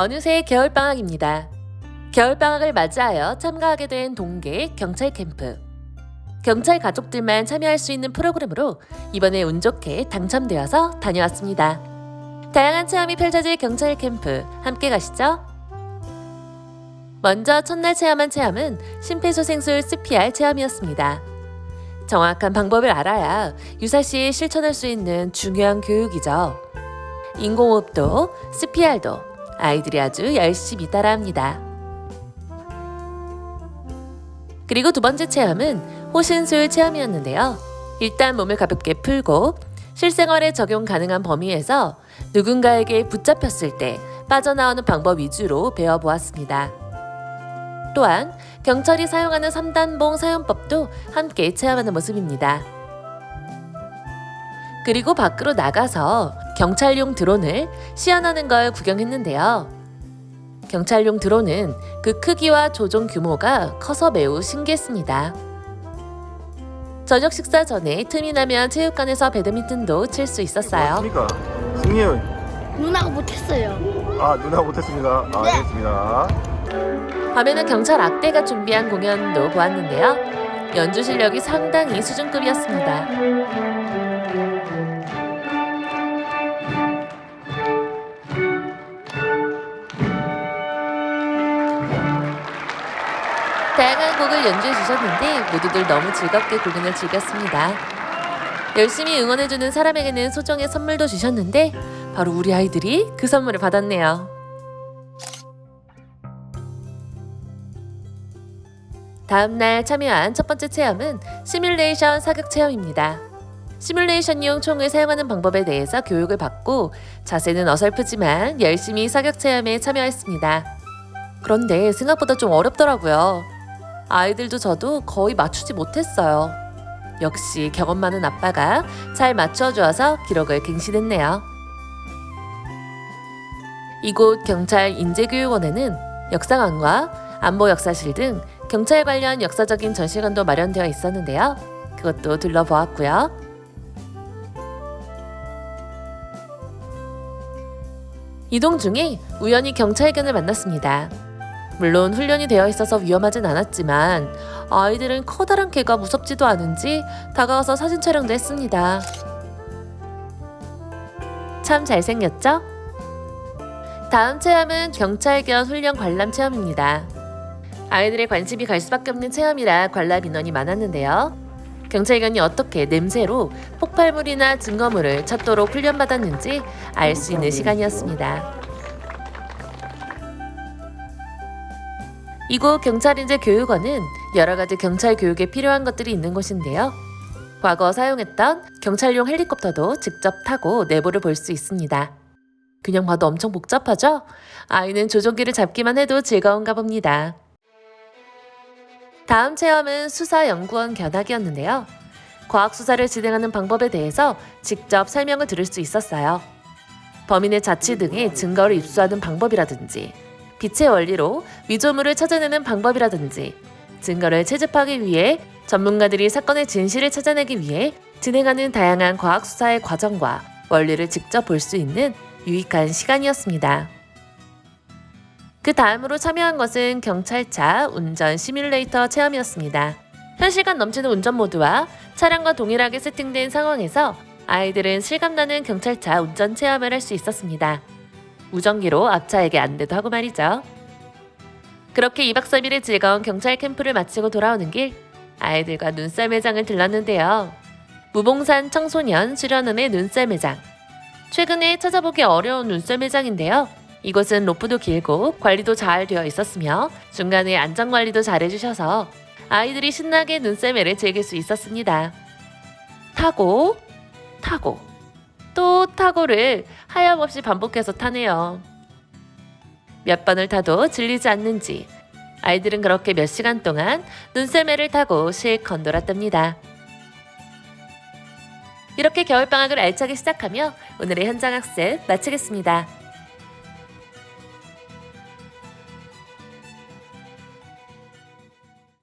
어느새 겨울방학입니다. 겨울방학을 맞이하여 참가하게 된 동계 경찰 캠프. 경찰 가족들만 참여할 수 있는 프로그램으로 이번에 운 좋게 당첨되어서 다녀왔습니다. 다양한 체험이 펼쳐질 경찰 캠프 함께 가시죠. 먼저 첫날 체험한 체험은 심폐소생술 CPR 체험이었습니다. 정확한 방법을 알아야 유사시에 실천할 수 있는 중요한 교육이죠. 인공호흡도 CPR도 아이들이 아주 열심히 따라합니다. 그리고 두 번째 체험은 호신술 체험이었는데요. 일단 몸을 가볍게 풀고 실생활에 적용 가능한 범위에서 누군가에게 붙잡혔을 때 빠져나오는 방법 위주로 배워보았습니다. 또한 경찰이 사용하는 3단봉 사용법도 함께 체험하는 모습입니다. 그리고 밖으로 나가서 경찰용 드론을 시연하는 걸 구경했는데요. 경찰용 드론은 그 크기와 조종 규모가 커서 매우 신기했습니다. 저녁 식사 전에 틈이 나면 체육관에서 배드민턴도 칠 수 있었어요. 그러니까 승리은 누나가 못했어요. 아 누나 못했습니다. 아, 네. 알겠습니다. 밤에는 경찰 악대가 준비한 공연도 보았는데요. 연주 실력이 상당히 수준급이었습니다. 다양한 곡을 연주해 주셨는데 모두들 너무 즐겁게 공연을 즐겼습니다. 열심히 응원해주는 사람에게는 소정의 선물도 주셨는데 바로 우리 아이들이 그 선물을 받았네요. 다음날 참여한 첫 번째 체험은 시뮬레이션 사격 체험입니다. 시뮬레이션용 총을 사용하는 방법에 대해서 교육을 받고 자세는 어설프지만 열심히 사격 체험에 참여했습니다. 그런데 생각보다 좀 어렵더라고요. 아이들도 저도 거의 맞추지 못했어요. 역시 경험 많은 아빠가 잘 맞춰주어서 기록을 갱신했네요. 이곳 경찰 인재교육원에는 역사관과 안보 역사실 등 경찰 관련 역사적인 전시관도 마련되어 있었는데요. 그것도 둘러보았고요. 이동 중에 우연히 경찰견을 만났습니다. 물론 훈련이 되어 있어서 위험하진 않았지만 아이들은 커다란 개가 무섭지도 않은지 다가와서 사진 촬영도 했습니다. 참 잘생겼죠? 다음 체험은 경찰 견 훈련 관람 체험입니다. 아이들의 관심이 갈 수밖에 없는 체험이라 관람 인원이 많았는데요. 경찰관이 어떻게 냄새로 폭발물이나 증거물을 찾도록 훈련받았는지 알 수 있는 시간이었습니다. 이곳 경찰인재 교육원은 여러 가지 경찰 교육에 필요한 것들이 있는 곳인데요. 과거 사용했던 경찰용 헬리콥터도 직접 타고 내부를 볼 수 있습니다. 그냥 봐도 엄청 복잡하죠? 아이는 조종기를 잡기만 해도 즐거운가 봅니다. 다음 체험은 수사연구원 견학이었는데요. 과학 수사를 진행하는 방법에 대해서 직접 설명을 들을 수 있었어요. 범인의 자취 등의 증거를 입수하는 방법이라든지, 빛의 원리로 위조물을 찾아내는 방법이라든지, 증거를 채집하기 위해 전문가들이 사건의 진실을 찾아내기 위해 진행하는 다양한 과학 수사의 과정과 원리를 직접 볼 수 있는 유익한 시간이었습니다. 그 다음으로 참여한 것은 경찰차 운전 시뮬레이터 체험이었습니다. 현실감 넘치는 운전 모드와 차량과 동일하게 세팅된 상황에서 아이들은 실감나는 경찰차 운전 체험을 할 수 있었습니다. 무전기로 앞차에게 안내도 하고 말이죠. 그렇게 2박 3일의 즐거운 경찰 캠프를 마치고 돌아오는 길 아이들과 눈썰 매장을 들렀는데요. 무봉산 청소년 수련원의 눈썰 매장. 최근에 찾아보기 어려운 눈썰 매장인데요. 이곳은 로프도 길고 관리도 잘 되어 있었으며 중간에 안전 관리도 잘 해주셔서 아이들이 신나게 눈썰매를 즐길 수 있었습니다. 타고 타고 또 타고를 하염없이 반복해서 타네요. 몇 번을 타도 질리지 않는지 아이들은 그렇게 몇 시간 동안 눈썰매를 타고 실컷 놀았답니다. 이렇게 겨울방학을 알차게 시작하며 오늘의 현장 학습 마치겠습니다.